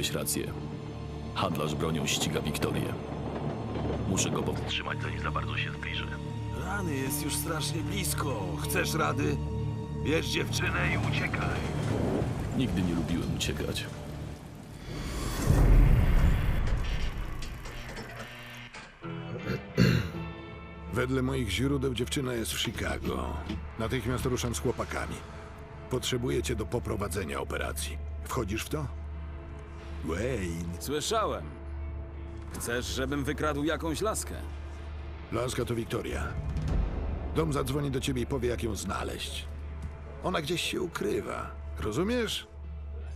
miałeś rację. Handlarz bronią ściga Wiktorię. Muszę go powstrzymać, zanim za bardzo się zbliży. Rany jest już strasznie blisko. Chcesz rady? Bierz dziewczynę i uciekaj. Nigdy nie lubiłem uciekać. Wedle moich źródeł dziewczyna jest w Chicago. Natychmiast ruszam z chłopakami. Potrzebuję cię do poprowadzenia operacji. Wchodzisz w to? Wayne. Słyszałem. Chcesz, żebym wykradł jakąś laskę? Laska to Wiktoria. Dom zadzwoni do ciebie i powie, jak ją znaleźć. Ona gdzieś się ukrywa. Rozumiesz?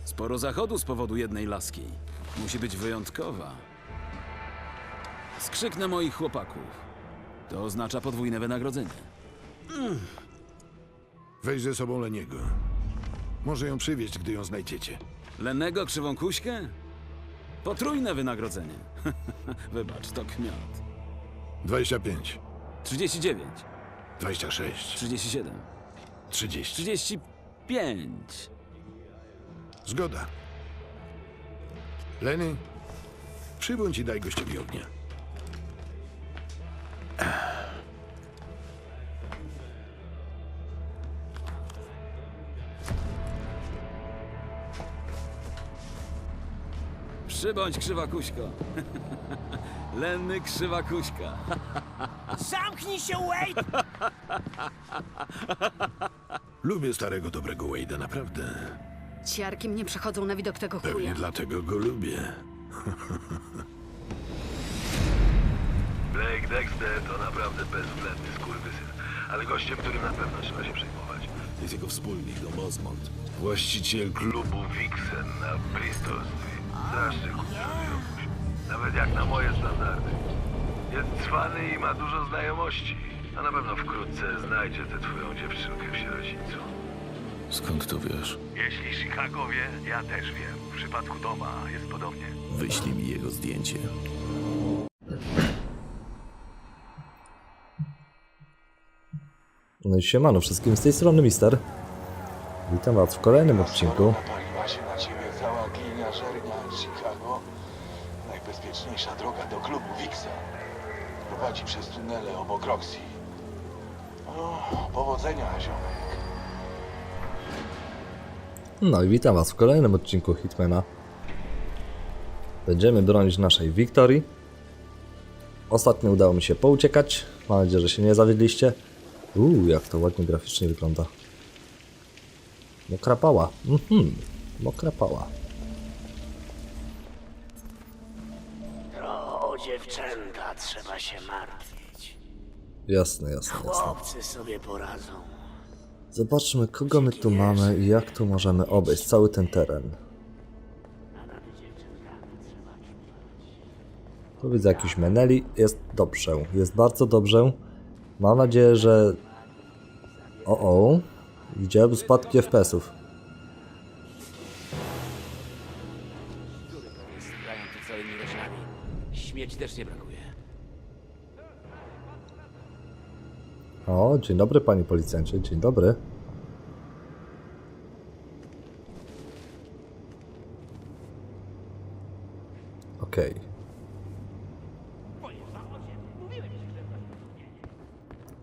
Sporo zachodu z powodu jednej laski. Musi być wyjątkowa. Skrzyknę moich chłopaków. To oznacza podwójne wynagrodzenie. Weź ze sobą Leniego. Może ją przywieźć, gdy ją znajdziecie. Lennego krzywą kuśkę? Potrójne wynagrodzenie. Wybacz, to kmiot. 25, 39, 26, 37, 30. 35. Zgoda. Leny, przybądź i daj gościowi ognia. Przybądź, krzywa kuśko. Lenny krzywa kuśka. Zamknij się, Wade! Lubię starego, dobrego Wade'a, naprawdę. Ciarki mnie przechodzą na widok tego Pewnie chuja. dlatego go lubię. Blake Dexter to naprawdę bezwzględny skurwysyn. Ale gościem, którym na pewno trzeba się przejmować. Jest jego wspólnik, Dom Osmond. Właściciel klubu Vixen na Bristol Street. Straszny kurczę, Nawet jak na moje standardy. Jest cwany i ma dużo znajomości. A na pewno wkrótce znajdzie tę twoją dziewczynkę w sierocińcu. Skąd to wiesz? Jeśli Chicago wie, ja też wiem. W przypadku Doma jest podobnie. Wyślij mi jego zdjęcie. No i siemano wszystkim z tej strony Mister. Witam was w kolejnym odcinku. Napaliła się na ciebie cała gliniarzernia Chicago. Najbezpieczniejsza droga do klubu Wixen. Prowadzi przez tunele obok Roxy. No, powodzenia, ziomek. No i witam was w kolejnym odcinku Hitmana. Będziemy bronić naszej Wiktorii. Ostatnio udało mi się pouciekać. Mam nadzieję, że się nie zawiedliście. Uuu, jak to ładnie graficznie wygląda. Mokra pała. Mhm, mokra pała. O dziewczęta trzeba się martwić. Jasne, jasne, jasne. Chłopcy sobie poradzą. Zobaczmy, kogo my tu mamy i jak tu możemy obejść cały ten teren. Tu widzę jakiś Meneli. Jest dobrze, jest bardzo dobrze. Mam nadzieję, że... O, o. Widziałem spadki FPS-ów. Śmieci też nie brakuje. O, dzień dobry panie policjancie, dzień dobry. Okej.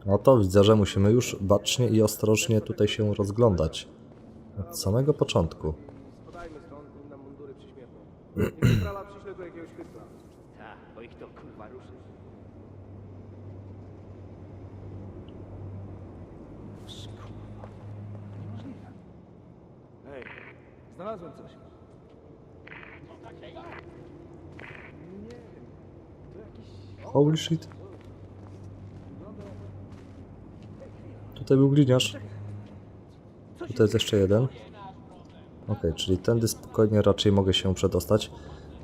No to widzę, że musimy już bacznie i ostrożnie tutaj się rozglądać. Od samego początku. Podajmy stąd, na mundury przyśmiewną. Niech sprawa przyśle tu jakiegoś chwytla. Tak, bo ich to kurwa ruszy. Hej, znalazłem coś. Holy shit. Tutaj był gliniarz. Tutaj jest jeszcze jeden. Ok, czyli tędy spokojnie raczej mogę się przedostać.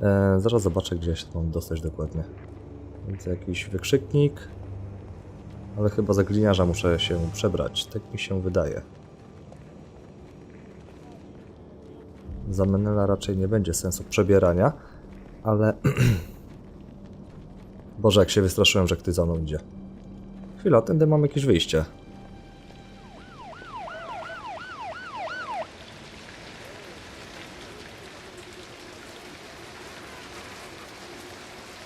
E, zaraz zobaczę, gdzie się mam dostać dokładnie. Widzę jakiś wykrzyknik. Ale chyba za gliniarza muszę się przebrać. Tak mi się wydaje. Za Menela raczej nie będzie sensu przebierania, ale... Boże, jak się wystraszyłem, że ktoś za mną idzie. Chwila, tędy mam jakieś wyjście.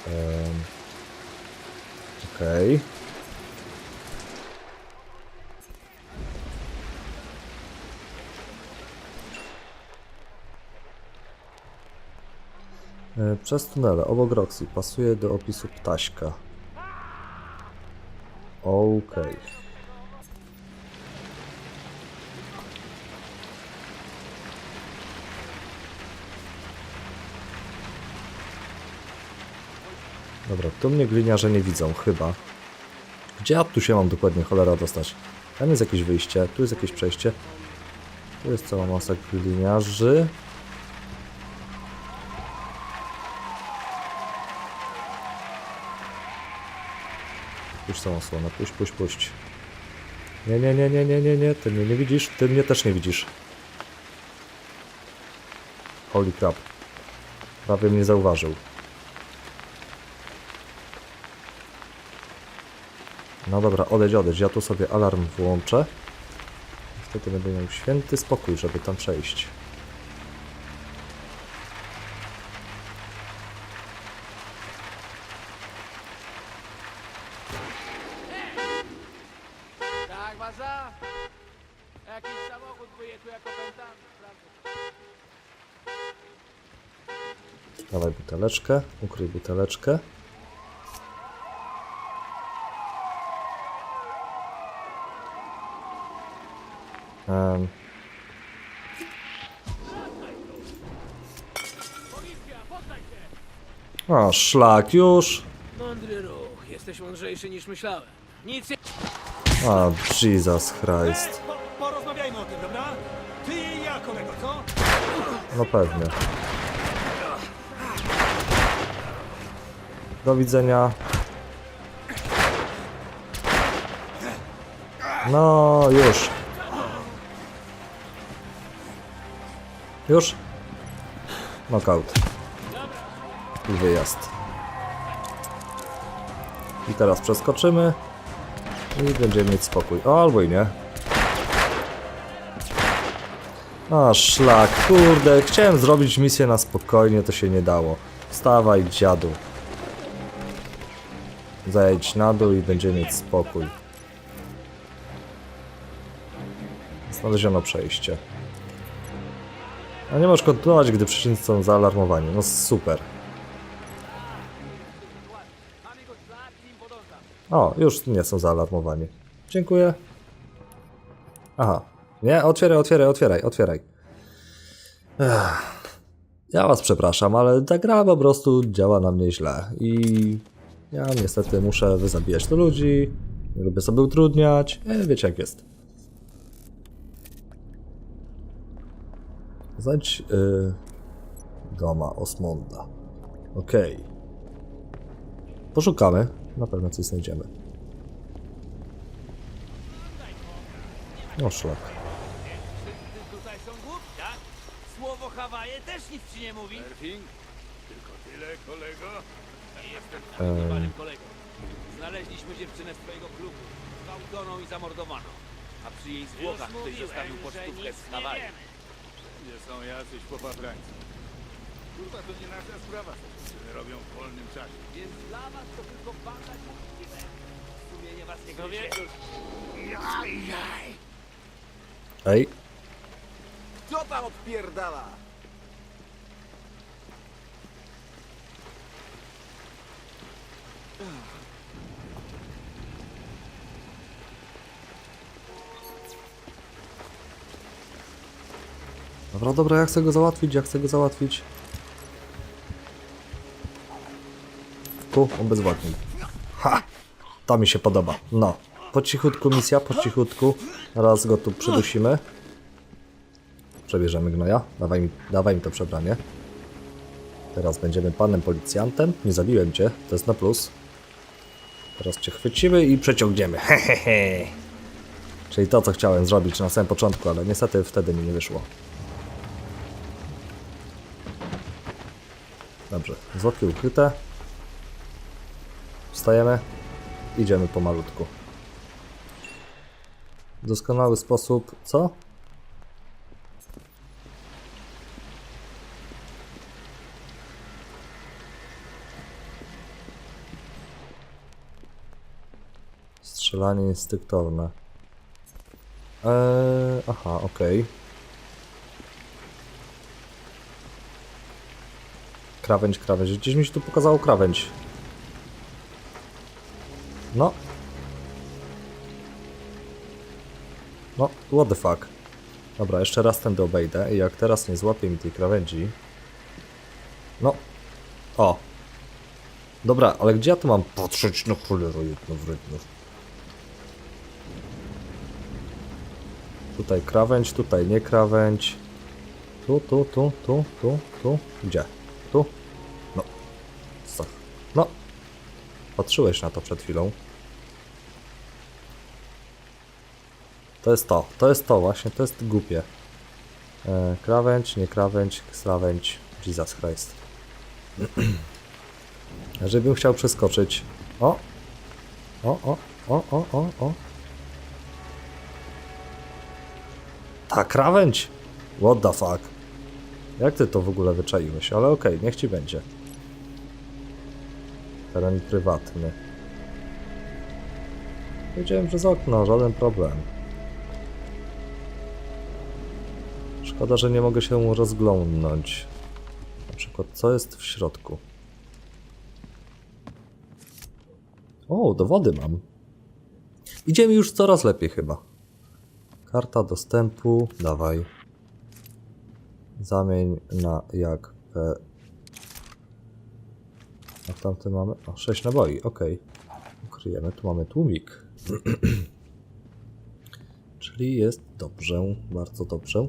E, Przez tunele obok Roxy pasuje do opisu ptaśka. Okej. Dobra, tu mnie gliniarze nie widzą, chyba. Gdzie ja tu się mam dokładnie cholera dostać? Tam jest jakieś wyjście, tu jest jakieś przejście. Tu jest cała masa gliniarzy. Puść całą słonę, puść, puść, puść. Nie, nie, nie, nie, nie, nie, nie, ty mnie nie widzisz, ty mnie też nie widzisz. Holy crap. Prawie mnie zauważył. No dobra, odejdź, odejdź. Ja tu sobie alarm włączę. Wtedy będę miał święty spokój, żeby tam przejść. Buteleczkę, ukryj buteleczkę. Em. O, szlak już. Mądry ruch, jesteś mądrzejszy niż myślałem. Nic nie... O, Jesus Christ. porozmawiajmy o tym, dobra? Ty i ja, kolego, co? No pewnie. Do widzenia. No, już. Już? Knockout. I wyjazd. I teraz przeskoczymy. I będziemy mieć spokój. O, albo i nie. A, szlak, kurde, chciałem zrobić misję na spokojnie, to się nie dało. Wstawaj, dziadu. Zajedź na dół i będziemy mieć spokój. Znaleziono przejście. A nie możesz kontynuować, gdy przeciwnicy są zaalarmowani. No super. O, już nie są zaalarmowani. Dziękuję. Aha. Nie, otwieraj, otwieraj, otwieraj, otwieraj. Ech. Ja was przepraszam, ale ta gra po prostu działa na mnie źle i ja niestety muszę wyzabijać tu ludzi, nie lubię sobie utrudniać, e, wiecie jak jest. Znajdź y, doma Osmonda. Okej. Poszukamy, na pewno coś znajdziemy. No szlak. Tutaj są głupi, tak? Słowo Hawaje też nic ci nie mówi. Ehm, kolego. Znaleźliśmy dziewczynę z twojego klubu. Gwałconą i zamordowaną. A przy jej zwłokach ktoś zostawił pocztówkę z Hawaii. Nie są jacyś popaprańcy. Kurwa, to nie nasza sprawa, co robią w wolnym czasie. Więc dla was to tylko banda kłótliwe. Sumienie was nie gryzie. Ej, Kto tam odpierdala? Dobra, dobra, ja chcę go załatwić, ja chcę go załatwić. Tu, obezwładnij. Ha! To mi się podoba. No. Po cichutku misja, po cichutku. Raz go tu przydusimy. Przebierzemy gnoja. Dawaj mi, dawaj mi to przebranie. Teraz będziemy panem policjantem. Nie zabiłem cię, to jest na plus. Teraz cię chwycimy i przeciągniemy. Hehehe. Czyli to, co chciałem zrobić na samym początku, ale niestety wtedy mi nie wyszło. Dobrze, zwłoki ukryte. Wstajemy. Idziemy pomalutku. Doskonały sposób. Co? Strzelanie instynktowne. Eee, aha, okej. Krawędź, krawędź. Gdzieś mi się tu pokazało krawędź. No. No, what the fuck. Dobra, jeszcze raz tędy obejdę i jak teraz nie złapię mi tej krawędzi... No. O. Dobra, ale gdzie ja tu mam patrzeć na cholerę jednowredno? Tutaj krawędź, tutaj nie krawędź. Tu, tu, tu, tu, tu, tu. Gdzie? Tu? No. Co? No. Patrzyłeś na to przed chwilą. To jest to. To jest to właśnie. To jest głupie. E, krawędź, nie krawędź, krawędź. Jesus Christ. Żebym chciał przeskoczyć. O! O, o, o, o, o, o. Ta krawędź! What the fuck? Jak ty to w ogóle wyczaiłeś? Ale okej, niech ci będzie. Teren prywatny. Wiedziałem przez okno, żaden problem. Szkoda, że nie mogę się rozglądnąć. Na przykład, co jest w środku? O, dowody mam. Idzie mi już coraz lepiej chyba. Karta dostępu, dawaj. Zamień na jak P. A tamty mamy. O, 6 naboi, ok. Ukryjemy, tu mamy tłumik. Czyli jest dobrze, bardzo dobrze.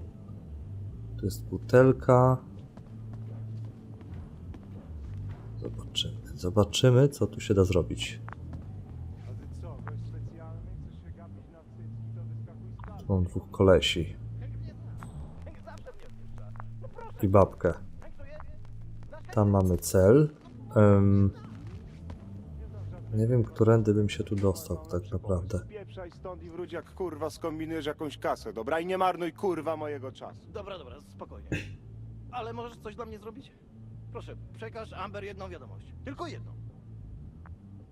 Tu jest butelka. Zobaczymy. Zobaczymy, co tu się da zrobić. Tu mam dwóch kolesi. I babkę. Tam mamy cel. Em, nie wiem, którędy bym się tu dostał, tak naprawdę. Spieprzaj stąd i wróć jak kurwa skombinujesz jakąś kasę, dobra? I nie marnuj kurwa mojego czasu. Dobra, dobra, spokojnie. Ale możesz coś dla mnie zrobić? Proszę, przekaż Amber jedną wiadomość. Tylko jedną.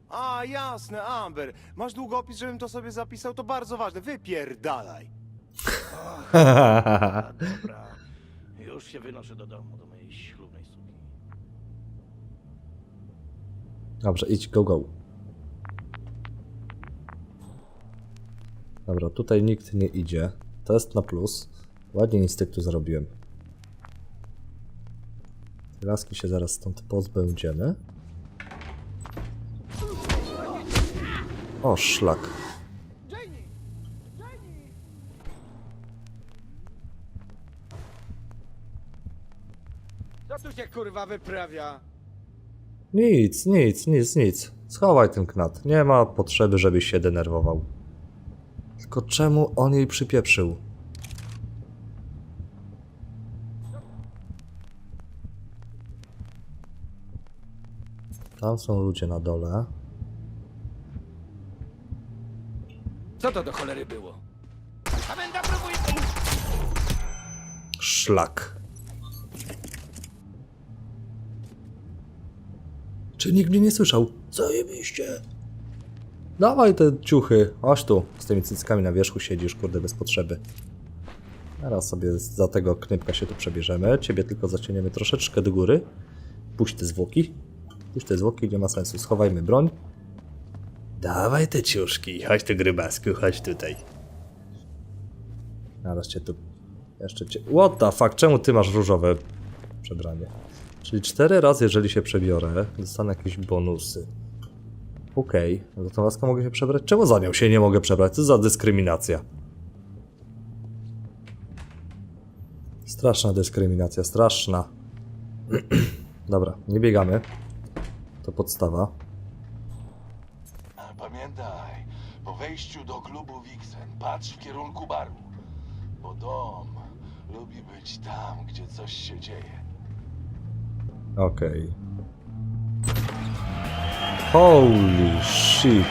A, jasne, Amber. Masz długopis, żebym to sobie zapisał? To bardzo ważne. Wypierdalaj. A, dobra. Już się wynoszę do domu, do mojej ślubnej suki. Dobrze, idź, go, go. Dobra, tutaj nikt nie idzie. To jest na plus. Ładnie instynktu zrobiłem. Laski się zaraz stąd pozbędziemy. O, szlak. Kurwa wyprawia? Nic, nic, nic, nic. Schowaj ten knat. Nie ma potrzeby, żebyś się denerwował. Tylko czemu on jej przypieprzył? Tam są ludzie na dole. Co to do cholery było? Szlak. Czy nikt mnie nie słyszał? Zajebiście. Dawaj te ciuchy. Chodź tu. Z tymi cyckami na wierzchu siedzisz, kurde, bez potrzeby. Teraz sobie za tego knypka się tu przebierzemy. Ciebie tylko zacieniemy troszeczkę do góry. Puść te zwłoki. Puść te zwłoki, nie ma sensu. Schowajmy broń. Dawaj te ciuszki. Chodź tu, grybasku, chodź tutaj. Zaraz cię tu jeszcze cię... What the fuck, czemu ty masz różowe przebranie? Czyli cztery razy, jeżeli się przebiorę, dostanę jakieś bonusy. Okej, okay. za tą laskę mogę się przebrać. Czemu za nią się nie mogę przebrać? Co za dyskryminacja? Straszna dyskryminacja, straszna. Dobra, nie biegamy. To podstawa. Pamiętaj, po wejściu do klubu Wixen patrz w kierunku baru, bo dom lubi być tam, gdzie coś się dzieje. Okej. Holy shit.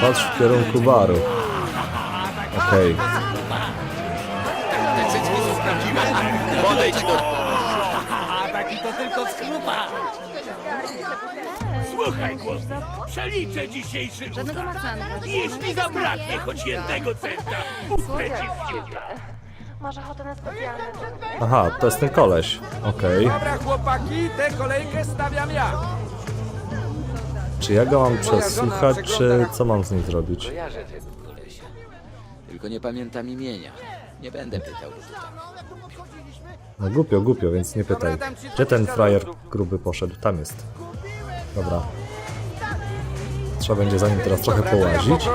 Patrz w kierunku baru. Okej. Podejdź do... To tylko skrupa! Słuchaj, chłopcy, przeliczę dzisiejszy macanka. Jeśli zabraknie choć jednego centa, upnę ci w. Masz ochotę na specjalne Aha, to jest ten koleś. Okej. Dobra, chłopaki, tę kolejkę stawiam ja. Czy ja go mam przesłuchać, czy co mam z nim zrobić? Kojarzę tego kolesia. Tylko nie pamiętam imienia. Nie będę pytał tutaj. No głupio, głupio, więc nie pytaj. Gdzie ten frajer gruby poszedł? Tam jest. Dobra. Trzeba będzie za nim teraz trochę połazić.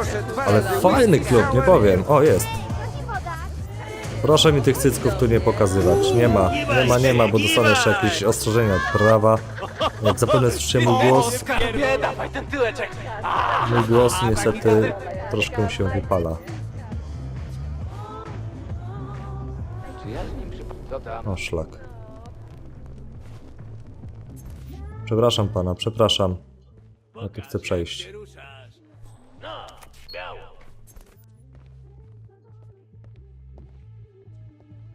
Ale fajny klub, nie powiem. O, jest. Proszę mi tych cycków tu nie pokazywać. Nie ma, nie ma, nie ma, bo dostanę jeszcze jakieś ostrzeżenia od prawa. Jak zapewne słyszycie mój głos, mój głos niestety troszkę się wypala. O, szlak. Przepraszam pana, przepraszam. Ja tu chcę przejść.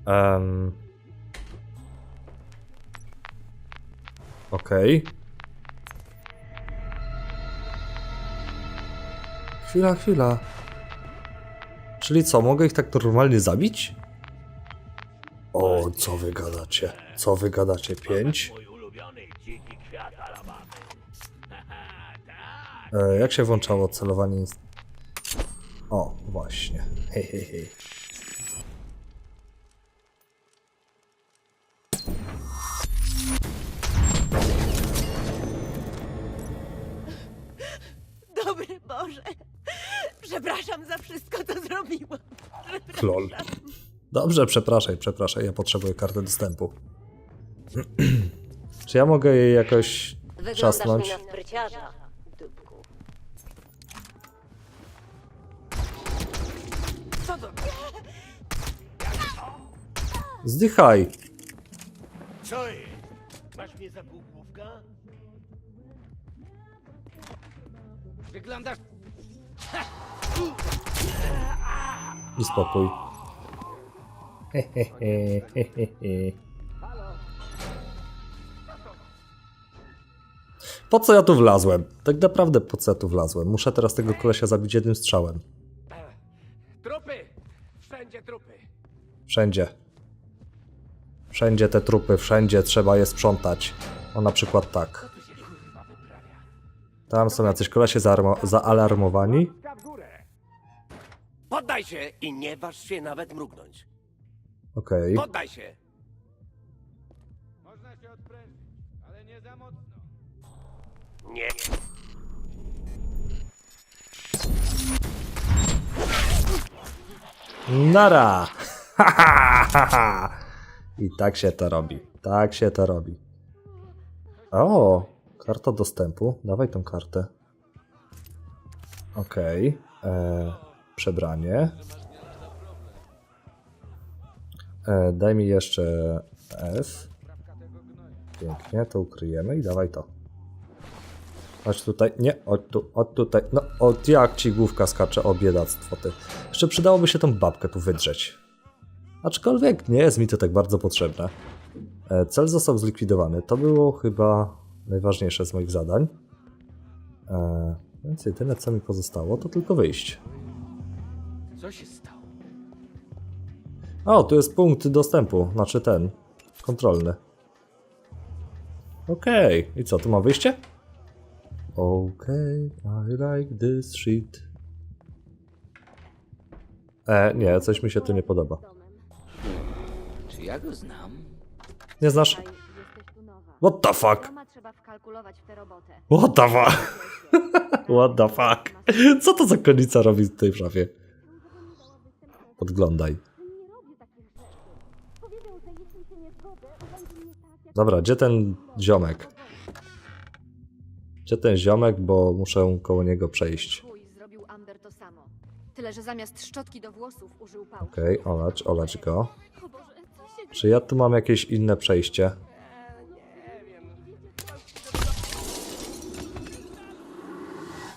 Um. Okej. Chwila, chwila. Czyli co, mogę ich tak normalnie zabić? O, co wy gadacie? Co wy gadacie? Pięć? E, jak się włączało celowanie? O, właśnie. Hej, hej, hej. Dobrze, przepraszaj, przepraszaj, ja potrzebuję karty dostępu. Czy ja mogę jej jakoś trzasnąć? na spryciarza, dupku. Zdychaj! Co jest? Masz mnie za półgłówka? Wyglądasz... I spokój. Po co ja tu wlazłem? Tak naprawdę po co ja tu wlazłem? Muszę teraz tego kolesia zabić jednym strzałem. Trupy! Wszędzie trupy! Wszędzie. Wszędzie te trupy, wszędzie trzeba je sprzątać. O na przykład tak. Tam są jacyś kolesie zaalarmowani. Poddaj się i nie waż się nawet mrugnąć. Okej. Poddaj się! Można się odprężyć, ale nie za mocno. Nie. Nara! Ha, ha, ha, ha. I tak się to robi. Tak się to robi. O, karta dostępu. Dawaj tą kartę. Okej. e, Przebranie. E, daj mi jeszcze F. Pięknie, to ukryjemy i dawaj to. Chodź tutaj, nie, od tu, od tutaj, no od jak ci główka skacze, o biedactwo ty. Jeszcze przydałoby się tą babkę tu wydrzeć. Aczkolwiek nie jest mi to tak bardzo potrzebne. E, Cel został zlikwidowany, to było chyba najważniejsze z moich zadań. E, Więc jedyne co mi pozostało to tylko wyjść. Co się stało? O, tu jest punkt dostępu, znaczy ten, kontrolny. Okej, i co, tu ma wyjście? Okej, I like this shit. E, nie, coś mi się tu nie podoba. Czy ja go znam? Nie znasz? What the fuck? What the fuck? What the fuck? Co to za konica robi w tej szafie? Podglądaj. Dobra, gdzie ten ziomek? Gdzie ten ziomek, bo muszę koło niego przejść. Zrobił Amber to samo. Tyle, że zamiast szczotki do włosów użył pałki. Okej, olać, olać go. O Boże, co się Czy ja tu mam jakieś inne przejście?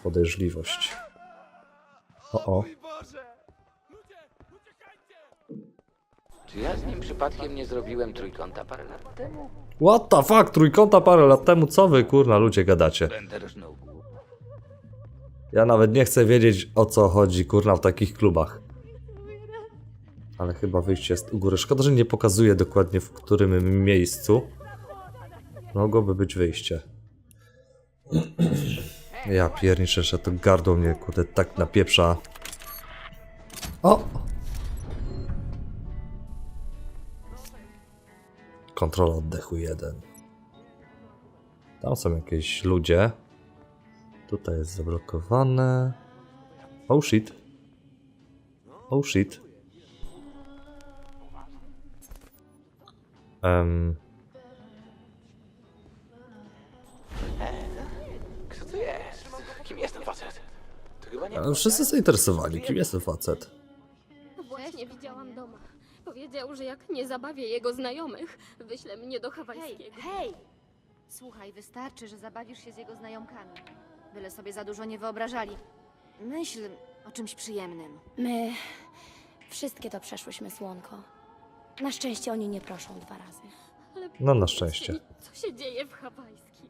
Podejrzliwość. O, o. Czy ja z nim przypadkiem nie zrobiłem trójkąta parę lat temu? What the fuck, trójkąta parę lat temu, co wy kurna ludzie gadacie? Ja nawet nie chcę wiedzieć o co chodzi kurna w takich klubach. Ale chyba wyjście jest u góry. Szkoda, że nie pokazuje dokładnie w którym miejscu. Mogłoby być wyjście. Ja pierniczę, że to gardło mnie kurde tak napieprza. Kontrola oddechu 1. Tam są jakieś ludzie. Tutaj jest zablokowane. Oh shit. Oh shit. Um, Kto to jest? Kim jest ten facet? To chyba nie... wszyscy zainteresowani, kim jest ten facet. Powiedział, że jak nie zabawię jego znajomych, wyśle mnie do Hej, hawajskiego. hej! Słuchaj, wystarczy, że zabawisz się z jego znajomkami. Byle sobie za dużo nie wyobrażali. Myśl o czymś przyjemnym. My wszystkie to przeszłyśmy słonko. Na szczęście oni nie proszą dwa razy. Ale No na szczęście. co się dzieje w hawajskim?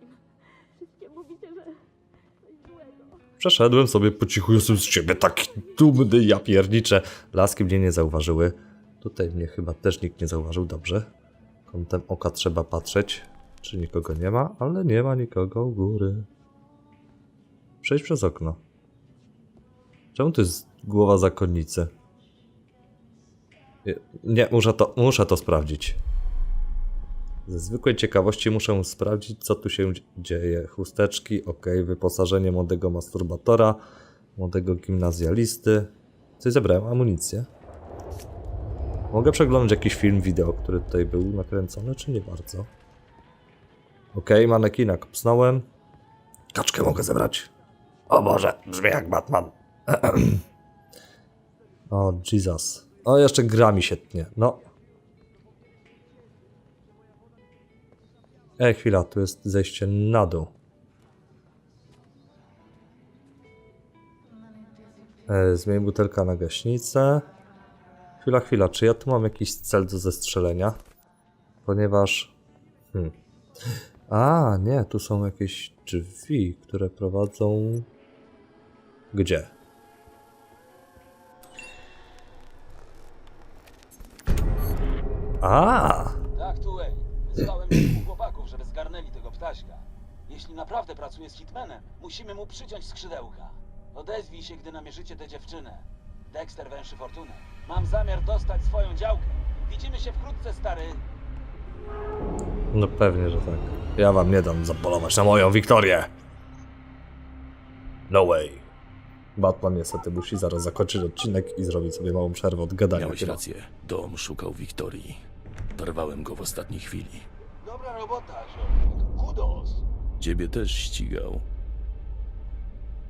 Wszystkie mówicie, że coś złego. Przeszedłem sobie po cichu, jestem z ciebie taki dumny, ja pierniczę. Laski mnie nie zauważyły. Tutaj mnie chyba też nikt nie zauważył, dobrze. Kątem oka trzeba patrzeć, czy nikogo nie ma, ale nie ma nikogo u góry. Przejdź przez okno. Czemu to jest głowa zakonnicy? Nie, Nie, muszę to, muszę to sprawdzić. Ze zwykłej ciekawości muszę sprawdzić, co tu się dzieje. Chusteczki, ok, wyposażenie młodego masturbatora, młodego gimnazjalisty. Coś zebrałem, amunicję. Mogę przeglądać jakiś film, wideo, który tutaj był nakręcony, czy nie bardzo? Ok, manekina kopsnąłem. Kaczkę mogę zebrać. O Boże, brzmi jak Batman. o, Jesus. O, jeszcze gra mi się tnie. No. Ej, chwila, tu jest zejście na dół. E, zmień butelka na gaśnicę. Chwila, chwila, czy ja tu mam jakiś cel do zestrzelenia? Ponieważ... Hmm. A, nie, tu są jakieś drzwi, które prowadzą... Gdzie? A, Tak, tu ej. Wysłałem kilku chłopaków, żeby zgarnęli tego ptaśka. Jeśli naprawdę pracuje z Hitmanem, musimy mu przyciąć skrzydełka. Odezwij się, gdy namierzycie tę dziewczynę. Dexter węszy fortunę. Mam zamiar dostać swoją działkę. Widzimy się wkrótce, stary. No pewnie, że tak. Ja wam nie dam zapolować na moją Wiktorię. No way. Batman niestety musi zaraz zakończyć odcinek i zrobić sobie małą przerwę od gadania. Miałeś chyba. rację. Dom szukał Wiktorii. Dorwałem go w ostatniej chwili. Dobra robota, ziom. Kudos. Ciebie też ścigał.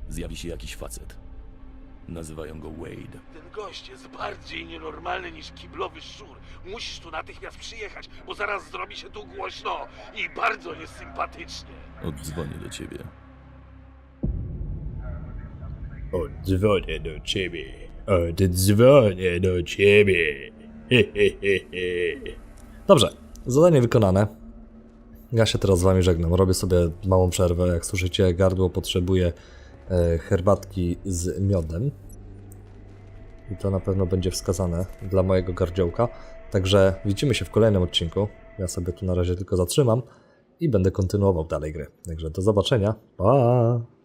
Zjawi się jakiś facet. Nazywają go Wade. Ten gość jest bardziej nienormalny niż kiblowy szczur. Musisz tu natychmiast przyjechać, bo zaraz zrobi się tu głośno i bardzo niesympatycznie. Oddzwonię do ciebie. Odzwonię do ciebie. Odzwonię do ciebie. Dobrze, zadanie wykonane. Ja się teraz z wami żegnam. Robię sobie małą przerwę. Jak słyszycie, gardło potrzebuje herbatki z miodem. I to na pewno będzie wskazane dla mojego gardziołka. Także widzimy się w kolejnym odcinku. Ja sobie tu na razie tylko zatrzymam i będę kontynuował dalej gry. Także do zobaczenia. Pa!